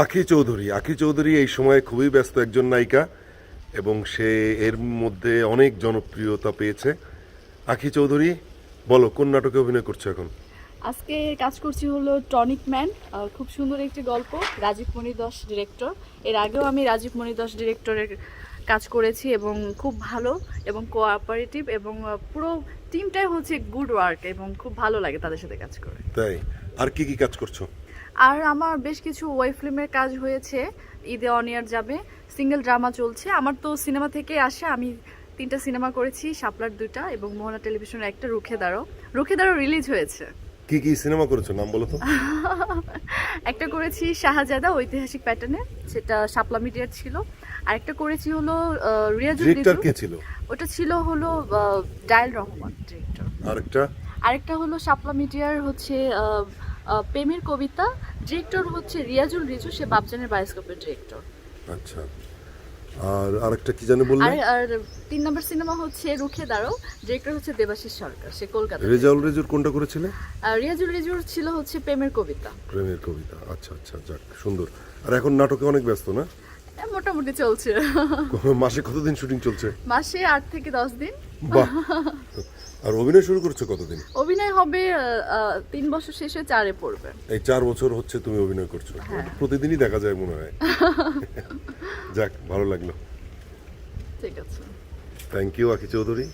আখি চৌধুরী। আখি চৌধুরী এই সময় খুবই ব্যস্ত একজন নায়িকা এবং সে এর মধ্যে অনেক জনপ্রিয়তা পেয়েছে। আখি চৌধুরী বলো কোন নাটকে অভিনয় করছ এখন? আজকে কাজ করছি হলো টনিক ম্যান খুব সুন্দর একটি গল্প রাজীব মণি দাস ডিরেক্টর। এর আগেও আমি রাজীব মণি দাস ডিরেক্টরের কাজ করেছি এবং খুব ভালো এবং কোঅপারেটিভ এবং পুরো টিমটাই হচ্ছে গুড ওয়ার্ক এবং খুব ভালো লাগে তাদের সাথে কাজ করে। তাই? আর কি কি কাজ করছ? আর আমার বেশ কিছু ওয়েব ফিল্মের কাজ হয়েছে। ঈদে অন ইয়ার যাবে। সিঙ্গেল ড্রামা চলছে। আমার তো সিনেমা থেকে আসে আমি তিনটা সিনেমা করেছি শাপলার দুইটা এবং মোহনা টেলিভিশনের একটা রুখে দাঁড়ো। রুখে দাঁড়ো রিলিজ হয়েছে। কি কি সিনেমা করেছ? নাম বলো তো। একটা করেছি শাহজাদা ঐতিহাসিক প্যাটার্নে সেটা শাপলা মিডিয়ার ছিল। আর একটা করেছি হলো রিয়াজুল ডিরেক্টর কে ছিল? ওটা ছিল হলো ডায়াল রহমান ডিরেক্টর আরেকটা? আরেকটা হলো শাপলা মিডিয়ার হচ্ছে প্রেমের কবিতা। ডিরেক্টর হচ্ছে রিয়াজুল রিজু সে বাবজানের বায়োস্কোপের ডিরেক্টর আচ্ছা। আর আরেকটা কি জানে বললে আর আর তিন নম্বর সিনেমা হচ্ছে রুখে দাঁড়ো ডিরেক্টর হচ্ছে দেবাশিস সরকার সে কলকাতা রেজাউল রেজুর কোনটা করেছিলে? রিয়াজুল রিজুর ছিল হচ্ছে প্রেমের কবিতা। প্রেমের কবিতা আচ্ছা আচ্ছা যাক সুন্দর। আর এখন নাটকে অনেক ব্যস্ত না? মোটামুটি চলছে। মাসে কতদিন শুটিং চলছে? মাসে আট থেকে দশ দিন। বাহ! আর অভিনয় শুরু করছ কতদিন? হবে তিন বছর শেষে চারে পড়বে। এই চার বছর হচ্ছে তুমি অভিনয় করছ। প্রতিদিনই দেখা যায় মনে হয়। যাক ভালো লাগল। ঠিক আছে। থ্যাংক ইউ আকি চৌধুরী